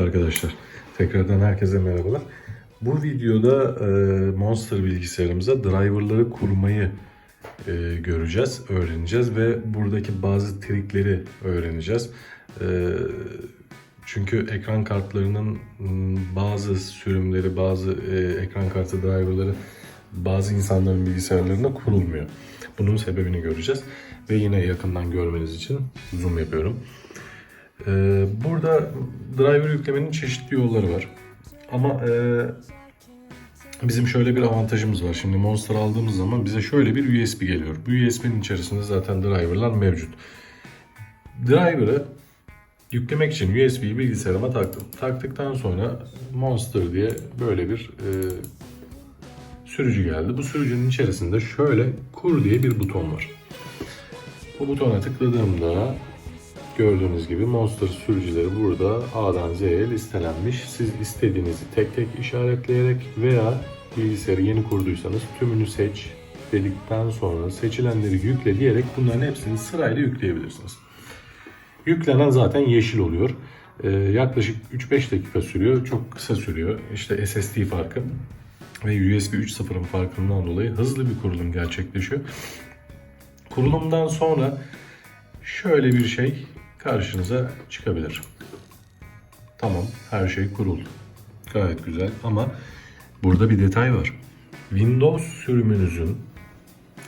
Arkadaşlar tekrardan herkese merhabalar. Bu videoda e, Monster bilgisayarımıza driverları kurmayı e, göreceğiz, öğreneceğiz ve buradaki bazı trikleri öğreneceğiz. E, çünkü ekran kartlarının bazı sürümleri, bazı e, ekran kartı driverları bazı insanların bilgisayarlarına kurulmuyor. Bunun sebebini göreceğiz ve yine yakından görmeniz için zoom yapıyorum. Ee, burada driver yüklemenin çeşitli yolları var. Ama e, bizim şöyle bir avantajımız var. Şimdi Monster aldığımız zaman bize şöyle bir USB geliyor. Bu USB'nin içerisinde zaten driverlar mevcut. Driver'ı yüklemek için USB'yi bilgisayarıma taktım. Taktıktan sonra Monster diye böyle bir e, sürücü geldi. Bu sürücünün içerisinde şöyle kur diye bir buton var. Bu butona tıkladığımda Gördüğünüz gibi Monster sürücüleri burada A'dan Z'ye listelenmiş. Siz istediğinizi tek tek işaretleyerek veya bilgisayarı yeni kurduysanız tümünü seç dedikten sonra seçilenleri yükle diyerek bunların hepsini sırayla yükleyebilirsiniz. Yüklenen zaten yeşil oluyor. Ee, yaklaşık 3-5 dakika sürüyor. Çok kısa sürüyor. İşte SSD farkı ve USB 3.0'ın farkından dolayı hızlı bir kurulum gerçekleşiyor. Kurulumdan sonra şöyle bir şey karşınıza çıkabilir. Tamam, her şey kuruldu. Gayet güzel ama burada bir detay var. Windows sürümünüzün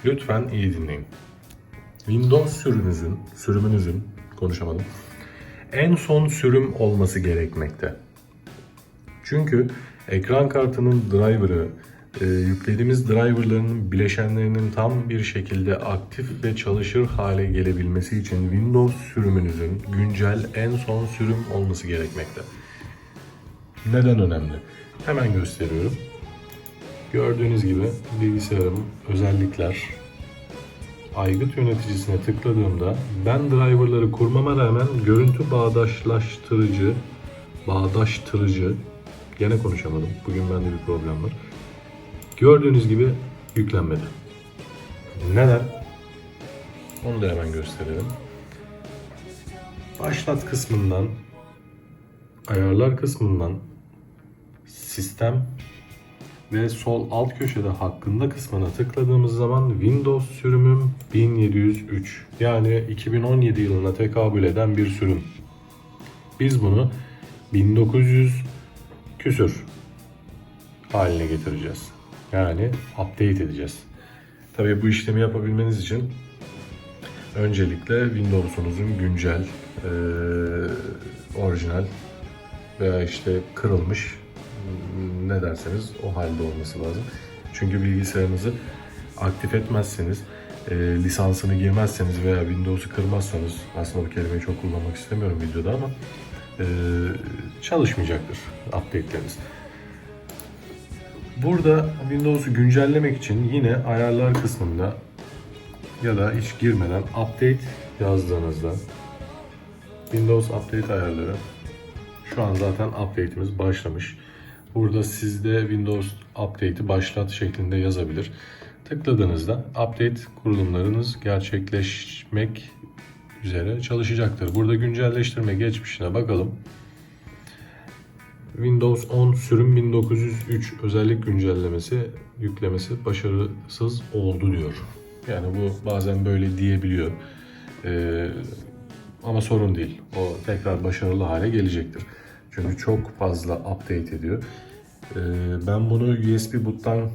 lütfen iyi dinleyin. Windows sürümünüzün, sürümünüzün konuşamadım. En son sürüm olması gerekmekte. Çünkü ekran kartının driver'ı, e, yüklediğimiz driverlarının bileşenlerinin tam bir şekilde aktif ve çalışır hale gelebilmesi için Windows sürümünüzün güncel en son sürüm olması gerekmekte. Neden önemli? Hemen gösteriyorum. Gördüğünüz gibi bilgisayarım özellikler aygıt yöneticisine tıkladığımda ben driverları kurmama rağmen görüntü bağdaşlaştırıcı bağdaştırıcı gene konuşamadım. Bugün bende bir problem var. Gördüğünüz gibi yüklenmedi. Neden? Onu da hemen gösterelim. Başlat kısmından ayarlar kısmından sistem ve sol alt köşede hakkında kısmına tıkladığımız zaman Windows sürümüm 1703 yani 2017 yılına tekabül eden bir sürüm. Biz bunu 1900 küsür haline getireceğiz. Yani update edeceğiz. Tabii bu işlemi yapabilmeniz için öncelikle Windows'unuzun güncel, eee, orijinal veya işte kırılmış ne derseniz o halde olması lazım. Çünkü bilgisayarınızı aktif etmezseniz, e, lisansını girmezseniz veya Windows'u kırmazsanız aslında bu kelimeyi çok kullanmak istemiyorum videoda ama e, çalışmayacaktır update'leriniz. Burada Windows'u güncellemek için yine ayarlar kısmında ya da hiç girmeden update yazdığınızda Windows update ayarları şu an zaten update'imiz başlamış. Burada sizde Windows update'i başlat şeklinde yazabilir. Tıkladığınızda update kurulumlarınız gerçekleşmek üzere çalışacaktır. Burada güncelleştirme geçmişine bakalım. Windows 10 sürüm 1903 özellik güncellemesi yüklemesi başarısız oldu diyor. Yani bu bazen böyle diyebiliyor. Ee, ama sorun değil. O tekrar başarılı hale gelecektir. Çünkü çok fazla update ediyor. Ee, ben bunu USB boot'tan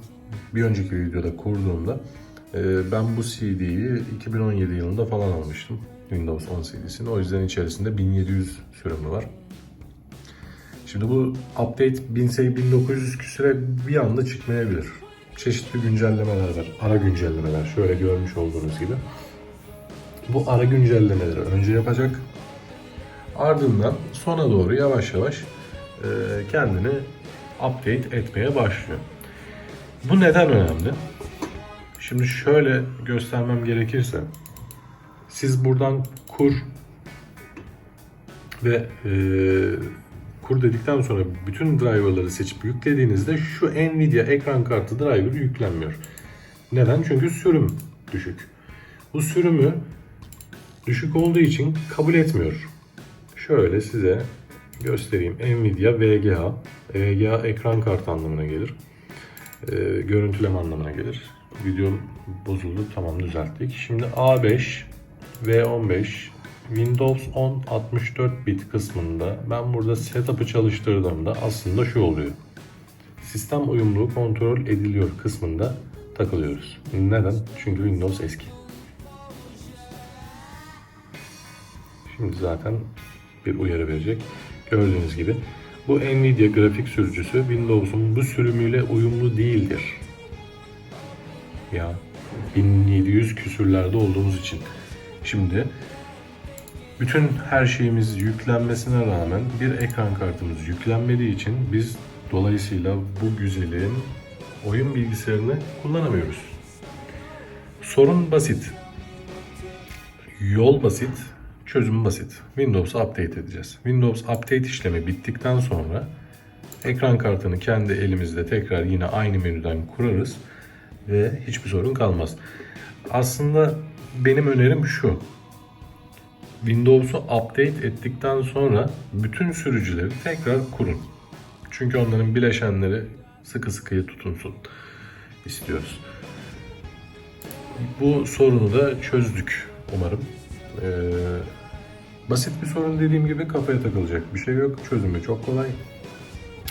bir önceki videoda kurduğumda e, ben bu CD'yi 2017 yılında falan almıştım. Windows 10 CD'sini. O yüzden içerisinde 1700 sürümü var. Şimdi bu update 1900 küsüre bir anda çıkmayabilir. Çeşitli güncellemeler var. Ara güncellemeler. Şöyle görmüş olduğunuz gibi. Bu ara güncellemeleri önce yapacak. Ardından sona doğru yavaş yavaş e, kendini update etmeye başlıyor. Bu neden önemli? Şimdi şöyle göstermem gerekirse siz buradan kur ve e, kur dedikten sonra bütün driverları seçip yüklediğinizde şu Nvidia ekran kartı driver yüklenmiyor. Neden? Çünkü sürüm düşük. Bu sürümü düşük olduğu için kabul etmiyor. Şöyle size göstereyim. Nvidia VGA. VGA ekran kartı anlamına gelir. Ee, görüntüleme anlamına gelir. Videom bozuldu. Tamam düzelttik. Şimdi A5 V15 Windows 10 64 bit kısmında ben burada setup'ı çalıştırdığımda aslında şu oluyor. Sistem uyumluluğu kontrol ediliyor kısmında takılıyoruz. Neden? Çünkü Windows eski. Şimdi zaten bir uyarı verecek. Gördüğünüz gibi bu Nvidia grafik sürücüsü Windows'un bu sürümüyle uyumlu değildir. Ya 1700 küsürlerde olduğumuz için. Şimdi bütün her şeyimiz yüklenmesine rağmen bir ekran kartımız yüklenmediği için biz dolayısıyla bu güzelin oyun bilgisayarını kullanamıyoruz. Sorun basit. Yol basit, çözüm basit. Windows'u update edeceğiz. Windows update işlemi bittikten sonra ekran kartını kendi elimizde tekrar yine aynı menüden kurarız ve hiçbir sorun kalmaz. Aslında benim önerim şu. Windows'u update ettikten sonra bütün sürücüleri tekrar kurun. Çünkü onların bileşenleri sıkı sıkıya tutunsun istiyoruz. Bu sorunu da çözdük umarım. Ee, basit bir sorun dediğim gibi kafaya takılacak bir şey yok. Çözümü çok kolay.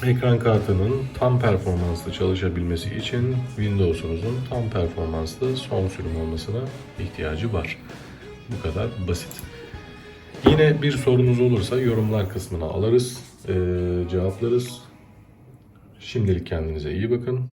Ekran kartının tam performanslı çalışabilmesi için Windows'unuzun tam performanslı son sürüm olmasına ihtiyacı var. Bu kadar basit. Yine bir sorunuz olursa yorumlar kısmına alırız, ee, cevaplarız. Şimdilik kendinize iyi bakın.